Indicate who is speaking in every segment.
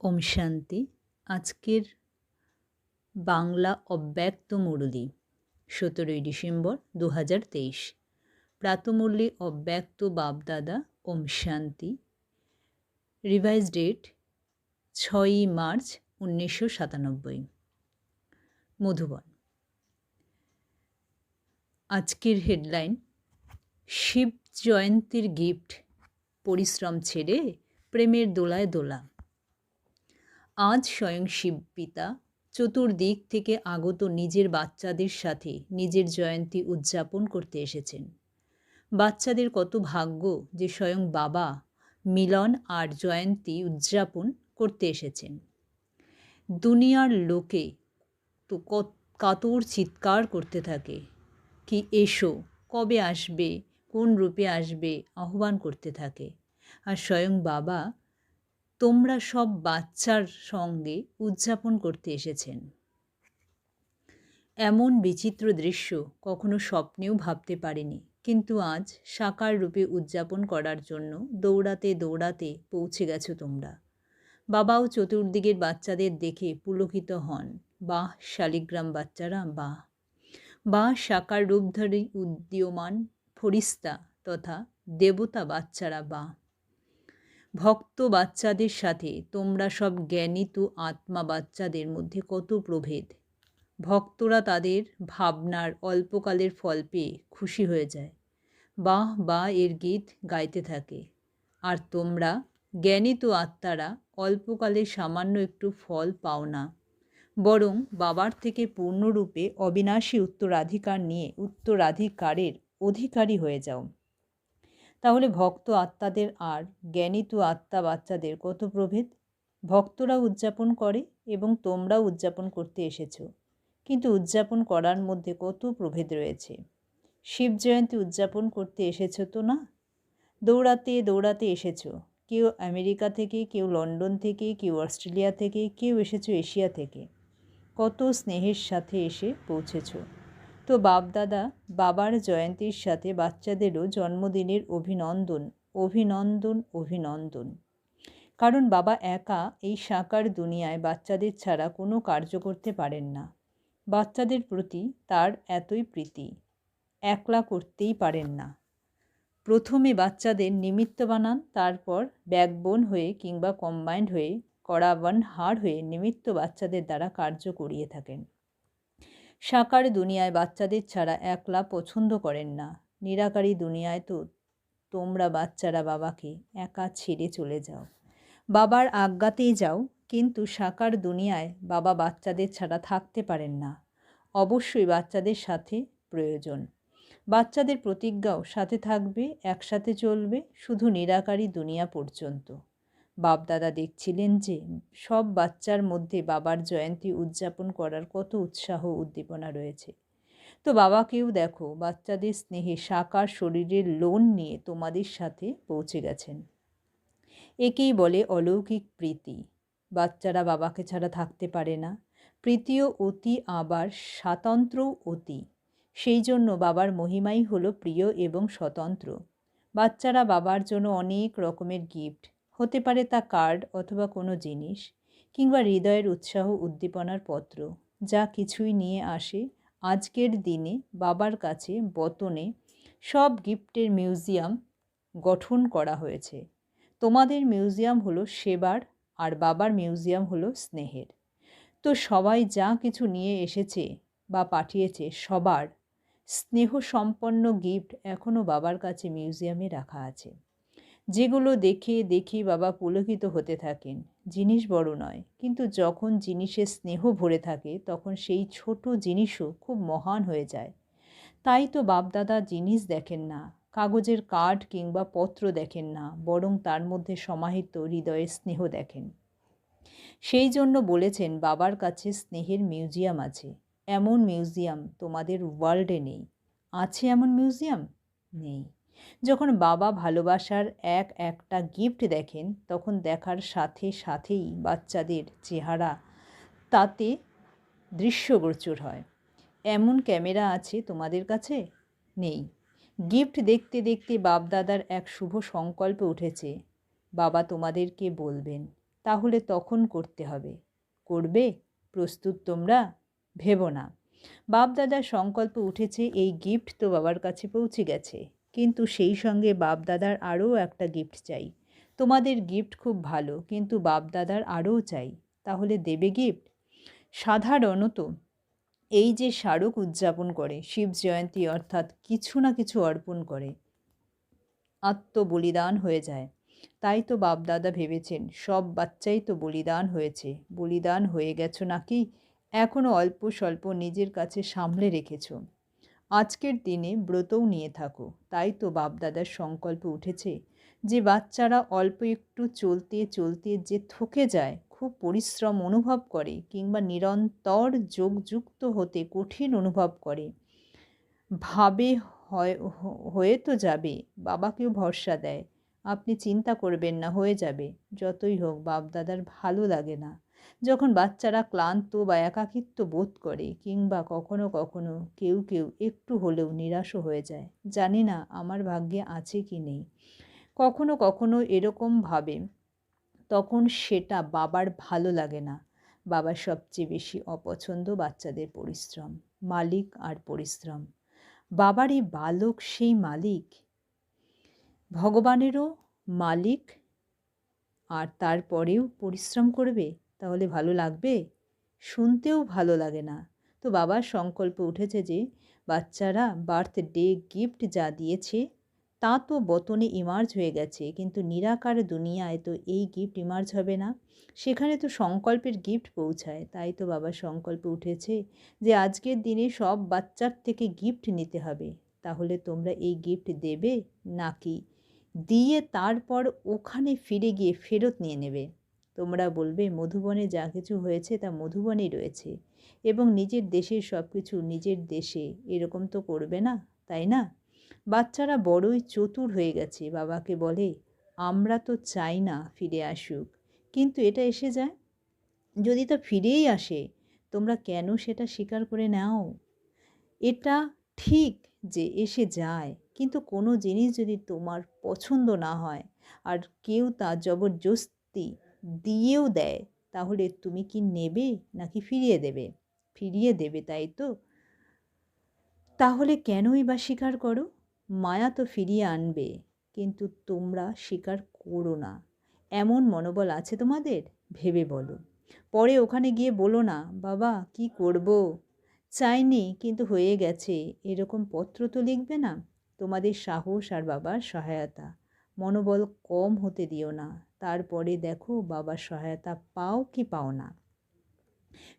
Speaker 1: ওম শান্তি। আজকের বাংলা অব্যক্ত মুরলি, সতেরোই ডিসেম্বর দু হাজার তেইশ। প্রাতমূল্যে অব্যক্ত বাপদাদা ওম শান্তি। রিভাইজ ডেট ছয়ই মার্চ উনিশশো সাতানব্বই। মধুবন। আজকের হেডলাইন, শিব জয়ন্তীর গিফট, পরিশ্রম ছেড়ে প্রেমের দোলায় দোলা। আজ স্বয়ং শিব পিতা চতুর্দিক থেকে আগত নিজের বাচ্চাদের সাথে নিজের জয়ন্তী উদযাপন করতে এসেছেন। বাচ্চাদের কত ভাগ্য যে স্বয়ং বাবা, মিলন আর জয়ন্তী উদযাপন করতে এসেছেন। দুনিয়ার লোকে তো কাতর চিৎকার করতে থাকে, কি এসো, কবে আসবে, কোন রূপে আসবে? আহ্বান করতে থাকে। আর স্বয়ং বাবা তোমরা সব বাচ্চার সঙ্গে উদযাপন করতে এসেছেন। এমন বিচিত্র দৃশ্য কখনো স্বপ্নেও ভাবতে পারিনি, কিন্তু আজ সাকার রূপে উদযাপন করার জন্য দৌড়াতে দৌড়াতে পৌঁছে গেছো তোমরা। বাবাও চতুর্দিকের বাচ্চাদের দেখে পুলকিত হন, বাহ, শালিগ্রাম বাচ্চারা, বাহ। বা সাকার রূপধারী উদ্দীয়মান ফরিস্তা তথা দেবতা বাচ্চারা, বাহ। ভক্ত বাচ্চাদের সাথে তোমরা সব জ্ঞানিত আত্মা বাচ্চাদের মধ্যে কত প্রভেদ? ভক্তরা তাদের ভাবনার অল্পকালের ফল পেয়ে খুশি হয়ে যায়। বাহ, বা এর গীত গাইতে থাকে। আর তোমরা জ্ঞানিত আত্মারা অল্পকালে সামান্য একটু ফল পাও না। বরং বাবার থেকে পূর্ণরূপে অবিনাশী উত্তরাধিকার নিয়ে উত্তরাধিকারের অধিকারী হয়ে যাও। তাহলে ভক্ত আত্মাদের আর জ্ঞানিত আত্মা বাচ্চাদের কত প্রভেদ ভক্তরা উদযাপন করে এবং তোমরাও উদযাপন করতে এসেছ। কিন্তু উদযাপন করার মধ্যে কত প্রভেদ রয়েছে। শিব জয়ন্তী উদযাপন করতে এসেছ তো না? দৌড়াতে দৌড়াতে এসেছ। কেউ আমেরিকা থেকে, কেউ লন্ডন থেকে, কেউ অস্ট্রেলিয়া থেকে, কেউ এসেছ এশিয়া থেকে। কত স্নেহের সাথে এসে পৌঁছেছো। তো বাপদাদা বাবার জয়ন্তীর সাথে বাচ্চাদেরও জন্মদিনের অভিনন্দন অভিনন্দন অভিনন্দন। কারণ বাবা একা এই সাকার দুনিয়ায় বাচ্চাদের ছাড়া কোনো কার্য করতে পারেন না। বাচ্চাদের প্রতি তার এতই প্রীতি, একলা করতেই পারেন না। প্রথমে বাচ্চাদের নিমিত্ত বানান, তারপর ব্যাকবোন হয়ে কিংবা কম্বাইন্ড হয়ে কড়াবান হাড় হয়ে নিমিত্ত বাচ্চাদের দ্বারা কার্য করিয়ে থাকেন। সাকার দুনিয়ায় বাচ্চাদের ছাড়া একলা পছন্দ করেন না। নিরাকারী দুনিয়ায় তো তোমরা বাচ্চারা বাবাকে একা ছেড়ে চলে যাও। বাবার আজ্ঞাতেই যাও, কিন্তু সাকার দুনিয়ায় বাবা বাচ্চাদের ছাড়া থাকতে পারেন না। অবশ্যই বাচ্চাদের সাথে প্রয়োজন। বাচ্চাদের প্রতিজ্ঞাও সাথে থাকবে, একসাথে চলবে, শুধু নিরাকারী দুনিয়া পর্যন্ত। বাপদাদা দেখছিলেন যে সব বাচ্চার মধ্যে বাবার জয়ন্তী উদযাপন করার কত উৎসাহ উদ্দীপনা রয়েছে। তো বাবাকেও দেখো, বাচ্চাদের স্নেহে সাকার শরীরের লোন নিয়ে তোমাদের সাথে পৌঁছে গেছেন। একেই বলে অলৌকিক প্রীতি। বাচ্চারা বাবাকে ছাড়া থাকতে পারে না। প্রীতিও অতি আবার স্বাতন্ত্রও অতি। সেই জন্য বাবার মহিমাই হলো প্রিয় এবং স্বতন্ত্র। বাচ্চারা বাবার জন্য অনেক রকমের গিফট হতে পারে তা কার্ড অথবা কোনো জিনিস কিংবা হৃদয়ের উৎসাহ উদ্দীপনার পত্র, যা কিছুই নিয়ে আসে আজকের দিনে বাবার কাছে বতনে সব গিফটের মিউজিয়াম গঠন করা হয়েছে। তোমাদের মিউজিয়াম হলো সেবার আর বাবার মিউজিয়াম হলো স্নেহের। তো সবাই যা কিছু নিয়ে এসেছে বা পাঠিয়েছে সবার স্নেহ সম্পন্ন গিফট এখনও বাবার কাছে মিউজিয়ামে রাখা আছে। যেগুলো দেখে দেখে বাবা পুলকিত হতে থাকেন। জিনিস বড় নয়, কিন্তু যখন জিনিসের স্নেহ ভরে থাকে, তখন সেই ছোট জিনিসও খুব মহান হয়ে যায়। তাই তো বাপদাদা জিনিস দেখেন না, কাগজের কার্ড কিংবা পত্র দেখেন না, বরং তার মধ্যে সমাহিত হৃদয়ের স্নেহ দেখেন। সেই জন্য বলেছেন, বাবার কাছে স্নেহের মিউজিয়াম আছে। এমন মিউজিয়াম তোমাদের ওয়ার্ল্ডে নেই। আছে এমন মিউজিয়াম? নেই। যখন বাবা ভালোবাসার এক একটা গিফট দেখেন, তখন দেখার সাথে সাথেই বাচ্চাদের চেহারা তাতে দৃশ্যগোচর হয়। এমন ক্যামেরা আছে তোমাদের কাছে? নেই। গিফট দেখতে দেখতে বাপদাদার এক শুভ সংকল্প উঠেছে। বাবা তোমাদেরকে বলবেন, তাহলে তখন করতে হবে। করবে? প্রস্তুত তোমরা? ভেবো না। বাপদাদার সংকল্প উঠেছে, এই গিফট তো বাবার কাছে পৌঁছে গেছে। কিন্তু সেই সঙ্গে বাপদাদার আরও একটা গিফট চাই। তোমাদের গিফট খুব ভালো, কিন্তু বাপদাদার আরও চাই। তাহলে দেবে গিফট সাধারণত এই যে স্মারক উদযাপন করে, শিব জয়ন্তী অর্থাৎ কিছু না কিছু অর্পণ করে, আত্মবলিদান হয়ে যায়। তাই তো বাপদাদা ভেবেছেন, সব বাচ্চাই তো বলিদান হয়েছে। বলিদান হয়ে গেছো নাকি? এখনও অল্প স্বল্প নিজের কাছে সামলে রেখেছ। আজকের দিনে ব্রতও নিয়ে থাকো। তাই তো বাপদাদার সংকল্প উঠেছে যে বাচ্চারা অল্প একটু চলতে চলতে যে থকে যায়, খুব পরিশ্রম অনুভব করে কিংবা নিরন্তর যোগযুক্ত হতে কঠিন অনুভব করে। ভাবে হয়, হয়ে তো যাবে, বাবাকেও ভরসা দেয়। আপনি চিন্তা করবেন না, হয়ে যাবে। যতই হোক, বাপদাদার ভালো লাগে না। যখন বাচ্চারা ক্লান্ত বা একাকিত্ব বোধ করে কিংবা কখনো কখনো কেউ কেউ একটু হলেও নিরাশও হয়ে যায়, জানি না আমার ভাগ্যে আছে কি নেই। কখনো কখনো এরকম ভাবে তখন সেটা বাবার ভালো লাগে না। বাবার সবচেয়ে বেশি অপছন্দ বাচ্চাদের পরিশ্রম, মালিক আর পরিশ্রম। বাবারই বালক সেই মালিক, ভগবানেরও মালিক, আর তারপরেও পরিশ্রম করবে? তাহলে ভালো লাগবে? শুনতেও ভালো লাগে না। তো বাবার সংকল্প উঠেছে যে, বাচ্চারা বার্থডে গিফট যা দিয়েছে, তা তো বতনে ইমার্জ হয়ে গেছে। কিন্তু নিরাকার দুনিয়ায় তো এই গিফট ইমার্জ হবে না। সেখানে তো সংকল্পের গিফট পৌঁছায়। তাই তো বাবার সংকল্প উঠেছে যে, আজকের দিনে সব বাচ্চার থেকে গিফট নিতে হবে। তাহলে তোমরা এই গিফট দেবে নাকি? দিয়ে তারপর ওখানে ফিরে গিয়ে ফেরত নিয়ে নেবে। তোমরা বলবে, মধুবনে যা কিছু হয়েছে তা মধুবনেই রয়েছে এবং নিজের দেশের সব কিছু নিজের দেশে। এরকম তো করবে না, তাই না? বাচ্চারা বড়ই চতুর হয়ে গেছে, বাবাকে বলে, আমরা তো চাই না ফিরে আসুক, কিন্তু এটা এসে যায়। যদি তা ফিরেই আসে, তোমরা কেন সেটা স্বীকার করে নাও? এটা ঠিক যে এসে যায়, কিন্তু কোনো জিনিস যদি তোমার পছন্দ না হয়, আর কেউ তা জবরদস্তি দিয়েও দেয়। তাহলে তুমি কি নেবে নাকি ফিরিয়ে দেবে? ফিরিয়ে দেবে, তাই তো? তাহলে কেনই বা স্বীকার করো? মায়া তো ফিরিয়ে আনবে, কিন্তু তোমরা স্বীকার করো না। এমন মনোবল আছে তোমাদের? ভেবে বলো। পরে ওখানে গিয়ে বলো না, বাবা, কি করব? চাইনি, কিন্তু হয়ে গেছে। এরকম পত্র তো লিখবে না। তোমাদের সাহস আর বাবার সহায়তা। মনোবল কম হতে দিও না। তারপরে দেখো বাবার সহায়তা পাও কি পাও না।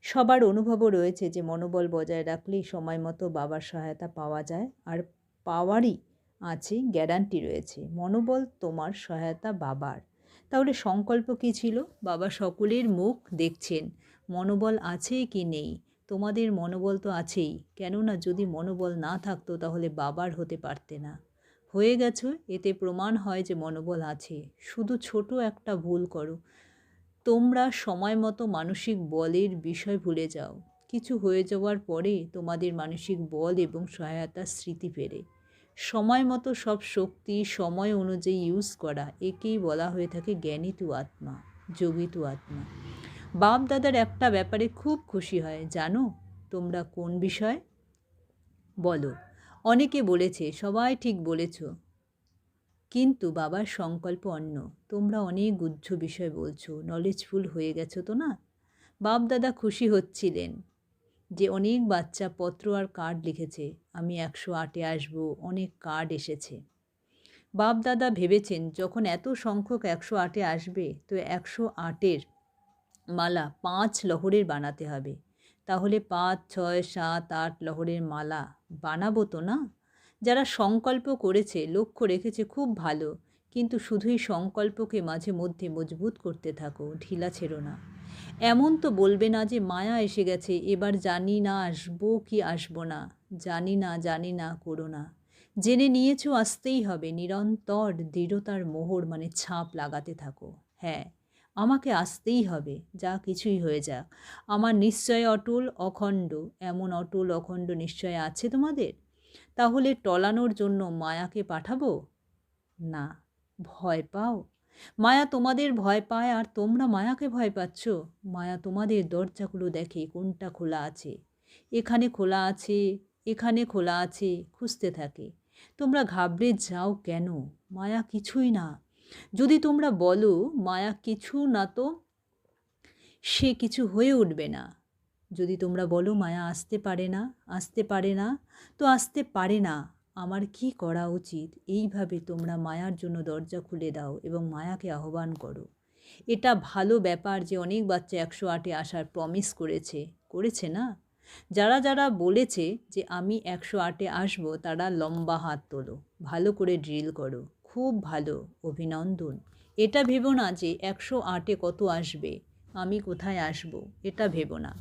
Speaker 1: সবার অনুভবও রয়েছে যে মনোবল বজায় রাখলেই সময় মতো বাবার সহায়তা পাওয়া যায় আর পাওয়ারই আছে, গ্যারান্টি রয়েছে। মনোবল তোমার সহায়তা বাবার। তাহলে সংকল্প কী ছিল? বাবা সকলের মুখ দেখছেন। মনোবল আছে কি নেই? তোমাদের মনোবল তো আছেই। কেননা যদি মনোবল না থাকতো তাহলে বাবার হতে পারতে না। হয়ে গেছো, এতে প্রমাণ হয় যে মনোবল আছে। শুধু ছোট একটা ভুল করো। তোমরা সময় মতো মানসিক বলের বিষয় ভুলে যাও। কিছু হয়ে যাওয়ার পরে তোমাদের মানসিক বল এবং সহায়তার স্মৃতি ফেরে। সময় মতো সব শক্তি সময় অনুযায়ী ইউজ করা, একেই বলা হয়ে থাকে জ্ঞানিতু আত্মা যোগিতু আত্মা। বাপ দাদার একটা ব্যাপারে খুব খুশি হয়, জানো? তোমরা কোন বিষয়? বলো। অনেকে বলেছে, সবাই ঠিক বলেছ। কিন্তু বাবার সংকল্প অন্য। তোমরা অনেক গুজ্জ বিষয় বলছো নলেজফুল হয়ে গেছো তো না? বাপ দাদা খুশি হচ্ছিলেন যে অনেক বাচ্চা পত্র আর কার্ড লিখেছে। আমি একশো আটে আসব, অনেক কার্ড এসেছে। বাপ দাদা ভেবেছেন, যখন এত সংখ্যক একশো আটে আসবে, তো একশো আটের মালা পাঁচ লহরের বানাতে হবে। তাহলে পাঁচ, ছয়, সাত, আট লহরের মালা বানাবো তো না? যারা সংকল্প করেছে, লক্ষ্য রেখেছে খুব ভালো। কিন্তু শুধুই সংকল্পকে মাঝে মধ্যে মজবুত করতে থাকো, ঢিলা ছেড়ো না। এমন তো বলবে না যে মায়া এসে গেছে, এবার জানি না আসব কি আসব না। জানি না জানি না, করো না। জেনে নিয়েছো, আসতেই হবে। নিরন্তর দৃঢ়তার মোহর মানে ছাপ লাগাতে থাকো। হ্যাঁ আমাকে আসতেই হবে, যা কিছুই হয়ে যাক। আমার নিশ্চয় অটুল অখণ্ড, এমন অটুল অখণ্ড নিশ্চয় আছে তোমাদের? তাহলে টলানোর জন্য মায়াকে পাঠাবো? না, ভয় পাও। মায়া তোমাদের ভয় পায়, আর তোমরা মায়াকে ভয় পাচ্ছ? মায়া তোমাদের দরজাগুলো দেখে কোনটা খোলা আছে? এখানে খোলা আছে, এখানে খোলা আছে, খুঁজতে থাকে। তোমরা ঘাবড়ে যাও কেন? মায়া কিছুই না। যদি তোমরা বলো, মায়া কিছু না তো সে কিছু হয়ে উঠবে না। যদি তোমরা বলো, মায়া আসতে পারে না, আসতে পারে না, তো আসতে পারে না। আমার কি করা উচিত? এইভাবে তোমরা মায়ার জন্য দরজা খুলে দাও এবং মায়াকে আহ্বান করো। এটা ভালো ব্যাপার যে অনেক বাচ্চা একশো আটে আসার প্রমিস করেছে। করেছে না? যারা যারা বলেছে যে আমি একশো আটে আসব, তারা লম্বা হাত তোলো। ভালো করে ড্রিল করো। খুব ভালো অভিনন্দন। এটা ভেবো না যে একশো আটে কত আসবে, আমি কোথায় আসব, এটা ভেবো না।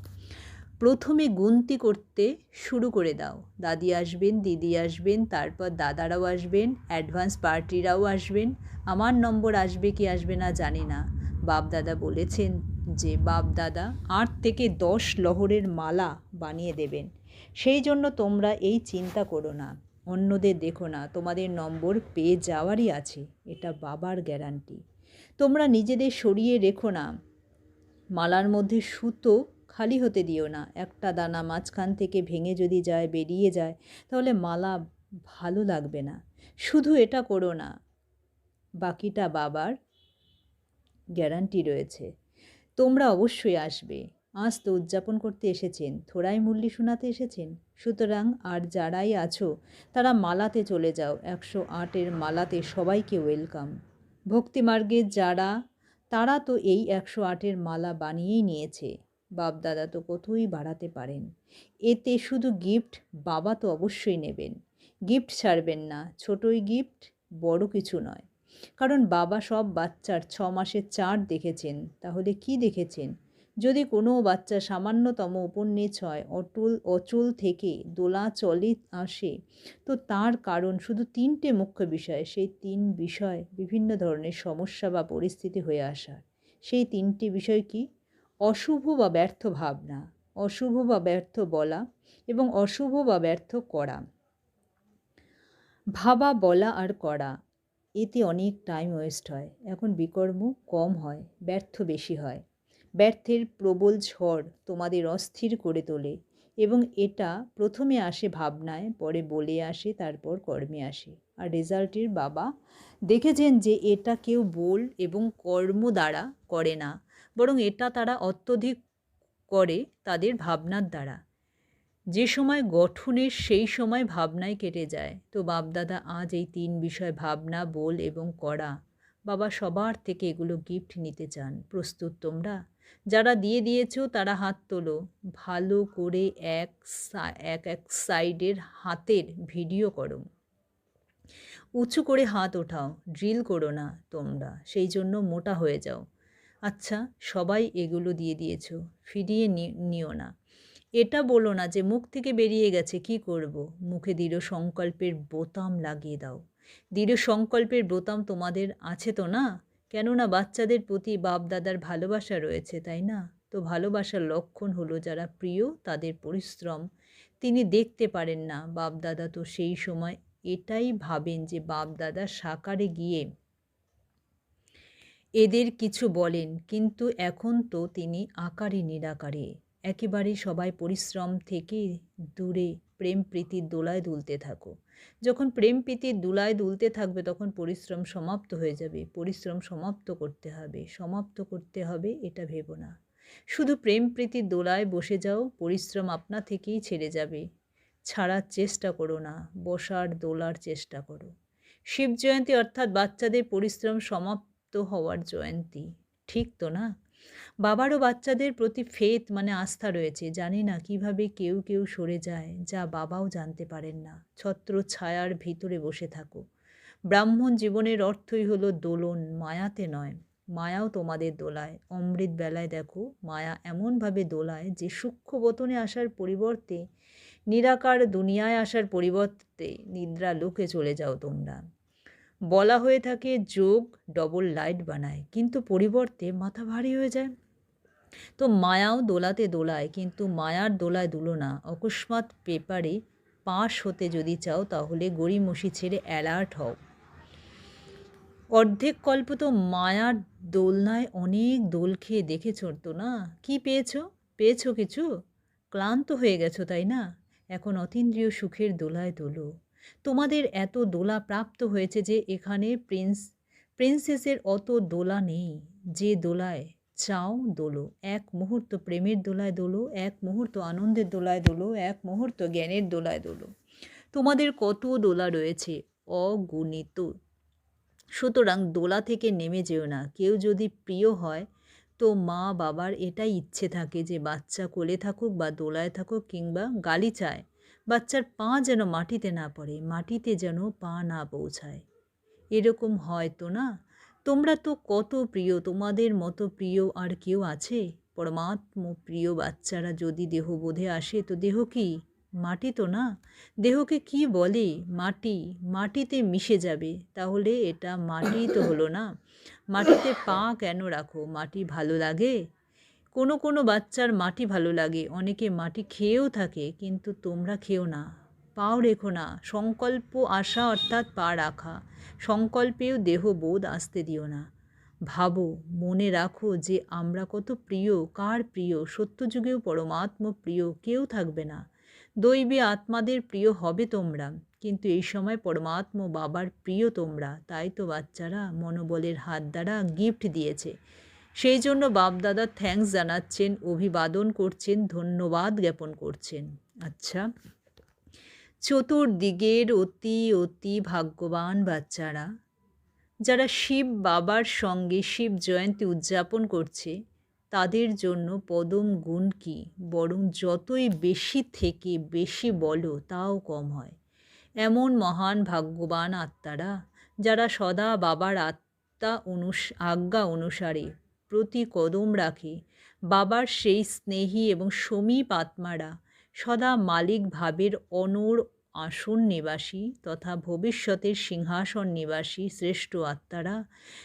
Speaker 1: প্রথমে গুনতি করতে শুরু করে দাও। দাদি আসবেন, দিদি আসবেন, তারপর দাদারাও আসবেন, অ্যাডভান্স পার্টিরাও আসবেন। আমার নম্বর আসবে কি আসবে না জানি না। বাপ দাদা বলেছেন যে, বাপ দাদা আট থেকে দশ লহরের মালা বানিয়ে দেবেন। সেই জন্য তোমরা এই চিন্তা করো না। অন্যদের দেখো না, তোমাদের নম্বর পেয়ে যাওয়ারই আছে, এটা বাবার গ্যারান্টি। তোমরা নিজেদের সরিয়ে রেখো না, মালার মধ্যে সুতো খালি হতে দিও না, একটা দানা মাঝখান থেকে ভেঙে যদি যায়, বেরিয়ে যায়, তাহলে মালা ভালো লাগবে না। শুধু এটা করো না, বাকিটা বাবার গ্যারান্টি রয়েছে, তোমরা অবশ্যই আসবে। আজ তো উদযাপন করতে এসেছেন, থোড়াই মুল্লি শোনাতে এসেছেন, সুতরাং আর যারাই আছো, তারা মালাতে চলে যাও, একশো আটের মালাতে সবাইকে ওয়েলকাম। ভক্তিমার্গে যারা, তারা তো এই একশো আটের মালা বানিয়েই নিয়েছে, বাপদাদা তো কতই বাড়াতে পারেন। এতে শুধু গিফট বাবা তো অবশ্যই নেবেন। গিফট ছাড়বেন না, ছোটই গিফট, বড় কিছু নয়। কারণ বাবা সব বাচ্চার ছ মাসের চার দেখেছেন, তাহলে কি দেখেছেন? যদি কোনো বাচ্চা সামান্যতম নিচ হয় অটুল অচল থেকে দোলা চলে আসে, তো তার কারণ শুধু তিনটে মুখ্য বিষয়, সেই তিন বিষয় বিভিন্ন ধরনের সমস্যা বা পরিস্থিতি হয়ে আসা সেই তিনটি বিষয় কি? অশুভ বা ব্যর্থ ভাবনা, অশুভ বা ব্যর্থ বলা এবং অশুভ বা ব্যর্থ করা। ভাবা, বলা আর করা, এতে অনেক টাইম ওয়েস্ট হয়। এখন বিকর্ম কম হয়, ব্যর্থ বেশি হয়। ব্যর্থের প্রবল ঝড় তোমাদের অস্থির করে তোলে এবং এটা প্রথমে আসে ভাবনায়, পরে বলে আসে, তারপর কর্মে আসে। আর রেজাল্টের বাবা দেখেছেন যে এটা কেউ বল এবং কর্ম দ্বারা করে না, বরং এটা তারা অত্যধিক করে তাদের ভাবনার দ্বারা। যে সময় গঠনের সেই সময় ভাবনায় কেটে যায়। তো বাপদাদা, আজ এই তিন বিষয়, ভাবনা, বল এবং করা, বাবা সবার থেকে এগুলো গিফট নিতে চান। প্রস্তুত তোমরা? যারা দিয়ে দিয়েছ তারা হাত তোলো। ভালো করে এক এক এক সাইডের হাতের ভিডিও করো। উঁচু করে হাত ওঠাও, ড্রিল করো না তোমরা, সেই জন্য মোটা হয়ে যাও। আচ্ছা সবাই এগুলো দিয়ে দিয়েছ, ফিরিয়ে নিও না। এটা বলো না যে মুখ থেকে বেরিয়ে গেছে, কি করব? মুখে দৃঢ় সংকল্পের বোতাম লাগিয়ে দাও। দৃঢ় সংকল্পের বোতাম তোমাদের আছে তো না? কেননা বাচ্চাদের প্রতি বাপ দাদার ভালোবাসা রয়েছে, তাই না? তো ভালোবাসার লক্ষণ হলো যারা প্রিয়, তাদের পরিশ্রম। তিনি দেখতে পারেন না বাপ দাদা তো সেই সময় এটাই ভাবেন যে বাপ দাদা সাকারে গিয়ে এদের কিছু বলেন, কিন্তু এখন তো তিনি আকারে নিরাকারে। একেবারে সবাই পরিশ্রম থেকে দূরে, প্রেম প্রীতির দোলায় দুলতে থাকো যখন প্রেম প্রীতির দুলায় দুলতে থাকবে, তখন পরিশ্রম সমাপ্ত হয়ে যাবে। পরিশ্রম সমাপ্ত করতে হবে। সমাপ্ত করতে হবে এটা ভেবো না। শুধু প্রেম প্রীতির দোলায় বসে যাও, পরিশ্রম আপনা থেকেই ছেড়ে যাবে। ছাড়ার চেষ্টা করো না, বসার দোলার চেষ্টা করো। শিব জয়ন্তী অর্থাৎ বাচ্চাদের পরিশ্রম সমাপ্ত হওয়ার জয়ন্তী। ঠিক তো না? বাবারও বাচ্চাদের প্রতি ফেথ মানে আস্থা রয়েছে। জানি না কীভাবে কেউ কেউ সরে যায়, যা বাবাও জানতে পারেন না। ছত্র ছায়ার ভিতরে বসে থাকো। ব্রাহ্মণ জীবনের অর্থই হলো দোলন, মায়াতে নয়। মায়াও তোমাদের দোলায়। অমৃত বেলায় দেখো, মায়া এমনভাবে দোলায় যে সূক্ষ্ম বতনে আসার পরিবর্তে, নিরাকার দুনিয়ায় আসার পরিবর্তে নিদ্রা লোকে চলে যাও তোমরা। বলা হয়ে থাকে যোগ ডবল লাইট বানায়, কিন্তু পরিবর্তে মাথা ভারী হয়ে যায়। তো মায়াও দোলাতে দোলায়, কিন্তু মায়ার দোলায় দুলো না। অকস্মাৎ পেপারে পাশ হতে যদি চাও, তাহলে গড়িমসি ছেড়ে অ্যালার্ট হও। অর্ধেক কল্প তো মায়ার দোলনায় অনেক দোল খেয়ে দেখেছ তো না? কি পেয়েছ? পেয়েছ কিছু? ক্লান্ত হয়ে গেছো তাই না? এখন অতীন্দ্রিয় সুখের দোলায় দোলো। তোমাদের এত দোলা প্রাপ্ত হয়েছে যে এখানে প্রিন্স, প্রিন্সেসের অত দোলা নেই। যে দোলায় চাও দোলো, এক মুহূর্ত প্রেমের দোলায় দোলো, এক মুহূর্ত আনন্দের দোলায় দোলো, এক মুহূর্ত জ্ঞানের দোলায় দোলো। তোমাদের কত দোলা রয়েছে? অগণিত। সুতরাং দোলা থেকে নেমে যেও না। কেউ যদি প্রিয় হয়, তো মা বাবার এটাই ইচ্ছে থাকে যে বাচ্চা কোলে থাকুক বা দোলায় থাকুক কিংবা গালি চায়। বাচ্চার পা যেন মাটিতে না পড়ে, মাটিতে যেন পা না পৌঁছায়। এরকম হয় তো না? তোমরা তো কত প্রিয়, তোমাদের মতো প্রিয় আর কেউ আছে? পরমাত্ম প্রিয় বাচ্চারা যদি দেহবোধে আসে, তো দেহ কি? মাটি তো না? দেহকে কি বলে? মাটি, মাটিতে মিশে যাবে। তাহলে এটা মাটি তো হলো না। মাটিতে পা কেন রাখো? মাটি ভালো লাগে? কোনো কোনো বাচ্চার মাটি ভালো লাগে। অনেকে মাটি খেয়েও থাকে, কিন্তু তোমরা খেও না। পাও রেখো না। সংকল্প, আশা অর্থাৎ পা রাখা। সংকল্পেও দেহবোধ আসতে দিও না। ভাবো, মনে রাখো যে আমরা কত প্রিয়, কার প্রিয়, সত্যযুগেও পরমাত্ম প্রিয় কেউ থাকবে না। দৈবী আত্মাদের প্রিয় হবে তোমরা, কিন্তু এই সময় পরমাত্ম বাবার প্রিয় তোমরা। তাই তো বাচ্চারা মনোবলের হাত দ্বারা গিফট দিয়েছে। সেই জন্য বাপদাদা থ্যাঙ্কস জানাচ্ছেন, অভিবাদন করছেন, ধন্যবাদ জ্ঞাপন করছেন। আচ্ছা। চতুর্দিকের অতি অতি ভাগ্যবান বাচ্চারা, যারা শিব বাবার সঙ্গে শিব জয়ন্তী উদযাপন করছে, তাদের জন্য পদম গুণ কি? বরং যতই বেশি থেকে বেশি বলো, তাও কম হয়। এমন মহান ভাগ্যবান আত্মারা, যারা সদা বাবার আত্মা অনুস, আজ্ঞা অনুসারে প্রতি কদম রাখে। বাবার সেই স্নেহী এবং সমীপ আত্মারা সদা মালিক ভাবের অনর আসন নিবাসী তথা ভবিষ্যতের সিংহাসন নিবাসী শ্রেষ্ঠ আত্মারা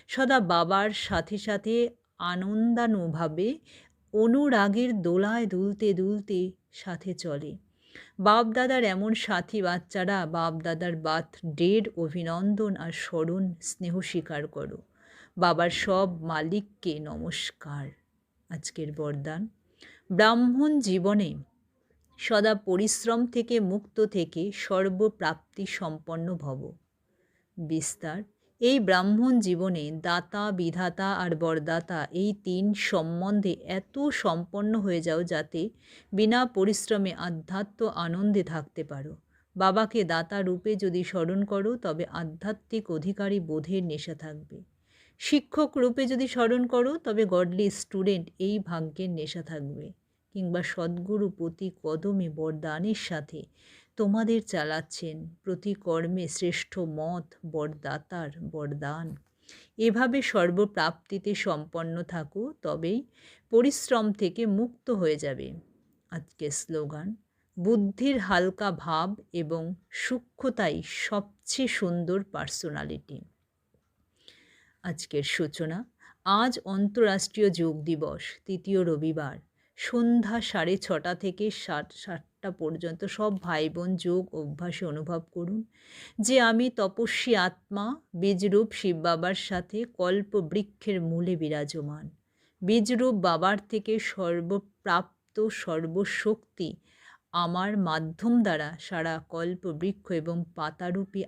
Speaker 1: সদা বাবার সাথে সাথে আনন্দানুভাবে অনুরাগের দোলায় দুলতে দুলতে সাথে চলে। বাপদাদার এমন সাথী বাচ্চারা বাপদাদার বাথ ডেড অভিনন্দন আর স্মরণ স্নেহ স্বীকার করো। বাবার সব মালিককে নমস্কার। আজকের বরদান। ব্রাহ্মণ জীবনে সদা পরিশ্রম থেকে মুক্ত থেকে সর্বপ্রাপ্তি সম্পন্ন ভব। বিস্তার। এই ব্রাহ্মণ জীবনে দাতা, বিধাতা আর বরদাতা এই তিন সম্বন্ধে এত সম্পন্ন হয়ে যাও যাতে বিনা পরিশ্রমে আধ্যাত্ম আনন্দে থাকতে পারো। বাবাকে দাতা রূপে যদি স্মরণ করো, তবে আধ্যাত্মিক অধিকারী বোধের নেশা থাকবে। শিক্ষক রূপে যদি স্মরণ করো, তবে গডলি স্টুডেন্ট এই ভাগ্যের নেশা থাকবে। কিংবা সদ্গুরু প্রতি কদমে বরদানের সাথে তোমাদের চালাচ্ছেন প্রতি কর্মে শ্রেষ্ঠ মত বরদাতার বরদান। এভাবে সর্বপ্রাপ্তিতে সম্পন্ন থাকো, তবেই পরিশ্রম থেকে মুক্ত হয়ে যাবে। আজকে স্লোগান, বুদ্ধির হালকা ভাব এবং সূক্ষ্মতাই সবচেয়ে সুন্দর পার্সোনালিটি। আজকের সূচনা। আজ অন্তরাষ্ট্রীয় যোগ দিবস, তৃতীয় রবিবার। সন্ধ্যা সাড়ে ছটা থেকে সাত, সাতটা পর্যন্ত সব ভাই বোন যোগ অভ্যাসে অনুভব করুন। যে আমি তপস্বী আত্মা, বীজরূপ শিব বাবার সাথে কল্প বৃক্ষের মূলে বিরাজমান। বীজরূপ বাবার থেকে সর্বপ্রাপ্ত সর্বশক্তি আমার মাধ্যম দ্বারা সারা কল্প বৃক্ষ এবং পাতারূপী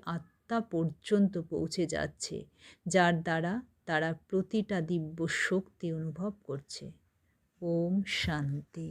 Speaker 1: আত্মা পর্যন্ত পৌঁছে যাচ্ছে যার দ্বারা তারা প্রতিটা দিব্য শক্তি অনুভব করছে। ওম শান্তি।